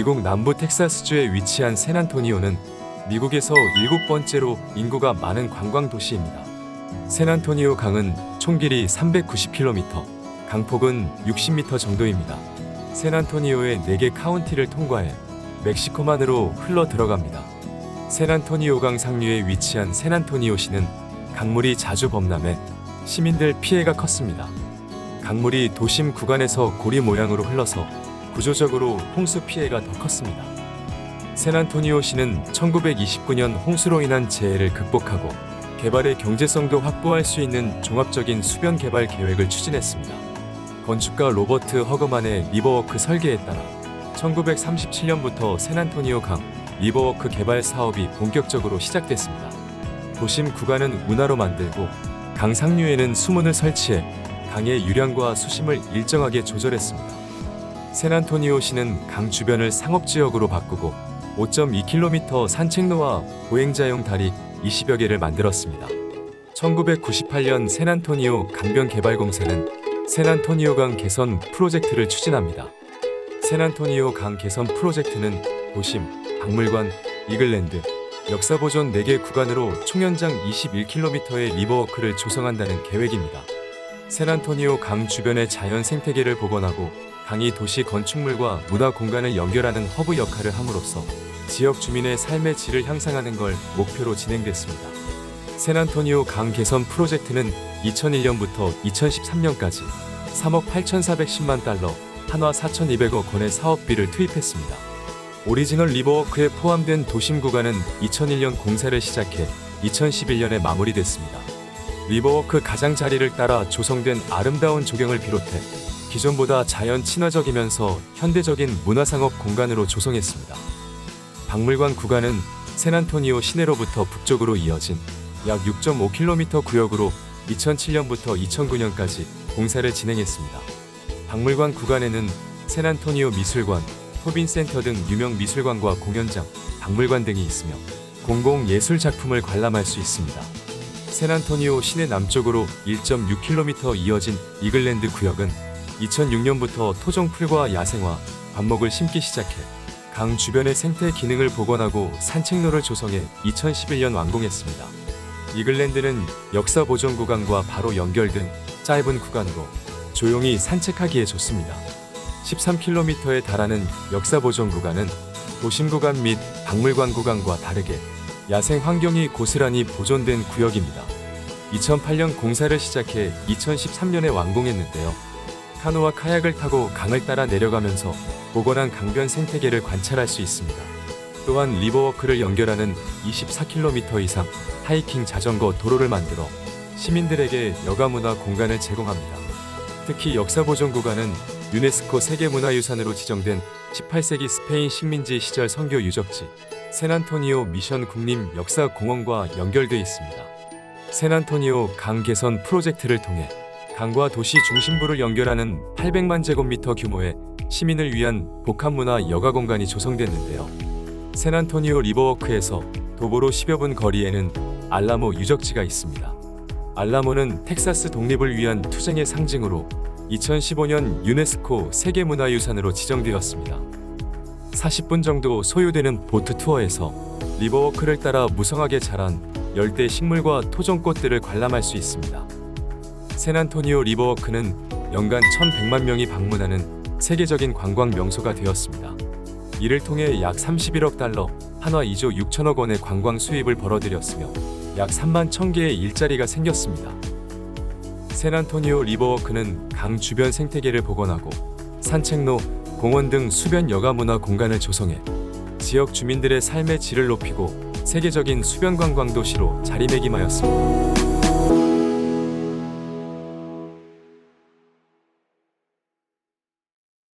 미국 남부 텍사스주에 위치한 샌안토니오는 미국에서 일곱 번째로 인구가 많은 관광 도시입니다. 샌안토니오 강은 총 길이 390km, 강폭은 60m 정도입니다. 샌안토니오의 4개 카운티를 통과해 멕시코만으로 흘러 들어갑니다. 샌안토니오 강 상류에 위치한 샌안토니오시는 강물이 자주 범람해 시민들 피해가 컸습니다. 강물이 도심 구간에서 고리 모양으로 흘러서 구조적으로 홍수 피해가 더 컸습니다. 샌안토니오 시는 1929년 홍수로 인한 재해를 극복하고 개발의 경제성도 확보할 수 있는 종합적인 수변 개발 계획을 추진했습니다. 건축가 로버트 허거만의 리버워크 설계에 따라 1937년부터 샌안토니오 강 리버워크 개발 사업이 본격적으로 시작됐습니다. 도심 구간은 운하로 만들고 강 상류에는 수문을 설치해 강의 유량과 수심을 일정하게 조절했습니다. 샌안토니오시는 강 주변을 상업지역으로 바꾸고 5.2km 산책로와 보행자용 다리 20여 개를 만들었습니다. 1998년 샌안토니오 강변 개발 공사는 샌안토니오 강 개선 프로젝트를 추진합니다. 샌안토니오 강 개선 프로젝트는 도심, 박물관, 이글랜드, 역사보존 4개 구간으로 총연장 21km의 리버워크를 조성한다는 계획입니다. 샌안토니오 강 주변의 자연 생태계를 복원하고 강이 도시 건축물과 문화 공간을 연결하는 허브 역할을 함으로써 지역 주민의 삶의 질을 향상하는 걸 목표로 진행됐습니다. 샌안토니오 강 개선 프로젝트는 2001년부터 2013년까지 3억 8,410만 달러, 한화 4,200억 원의 사업비를 투입했습니다. 오리지널 리버워크에 포함된 도심 구간은 2001년 공사를 시작해 2011년에 마무리됐습니다. 리버워크 가장자리를 따라 조성된 아름다운 조경을 비롯해 기존보다 자연 친화적이면서 현대적인 문화상업 공간으로 조성했습니다. 박물관 구간은 샌안토니오 시내로부터 북쪽으로 이어진 약 6.5km 구역으로 2007년부터 2009년까지 공사를 진행했습니다. 박물관 구간에는 샌안토니오 미술관, 토빈센터 등 유명 미술관과 공연장, 박물관 등이 있으며 공공 예술 작품을 관람할 수 있습니다. 샌안토니오 시내 남쪽으로 1.6km 이어진 이글랜드 구역은 2006년부터 토종풀과 야생화, 관목을 심기 시작해 강 주변의 생태 기능을 복원하고 산책로를 조성해 2011년 완공했습니다. 이글랜드는 역사 보존 구간과 바로 연결된 짧은 구간으로 조용히 산책하기에 좋습니다. 13km에 달하는 역사 보존 구간은 도심 구간 및 박물관 구간과 다르게 야생 환경이 고스란히 보존된 구역입니다. 2008년 공사를 시작해 2013년에 완공했는데요. 카누와 카약을 타고 강을 따라 내려가면서 복원한 강변 생태계를 관찰할 수 있습니다. 또한 리버워크를 연결하는 24km 이상 하이킹 자전거 도로를 만들어 시민들에게 여가문화 공간을 제공합니다. 특히 역사보존 구간은 유네스코 세계문화유산으로 지정된 18세기 스페인 식민지 시절 선교 유적지 샌안토니오 미션 국립 역사공원과 연결돼 있습니다. 샌안토니오 강 개선 프로젝트를 통해 강과 도시 중심부를 연결하는 800만 제곱미터 규모의 시민을 위한 복합문화 여가 공간이 조성됐는데요. 샌안토니오 리버워크에서 도보로 10여 분 거리에는 알라모 유적지가 있습니다. 알라모는 텍사스 독립을 위한 투쟁의 상징으로 2015년 유네스코 세계문화유산으로 지정되었습니다. 40분 정도 소요되는 보트 투어에서 리버워크를 따라 무성하게 자란 열대 식물과 토종꽃들을 관람할 수 있습니다. 샌안토니오 리버워크는 연간 1,100만 명이 방문하는 세계적인 관광 명소가 되었습니다. 이를 통해 약 31억 달러, 한화 2조 6천억 원의 관광 수입을 벌어들였으며 약 3만 1,000개의 일자리가 생겼습니다. 샌안토니오 리버워크는 강 주변 생태계를 복원하고 산책로, 공원 등 수변 여가 문화 공간을 조성해 지역 주민들의 삶의 질을 높이고 세계적인 수변 관광 도시로 자리매김하였습니다.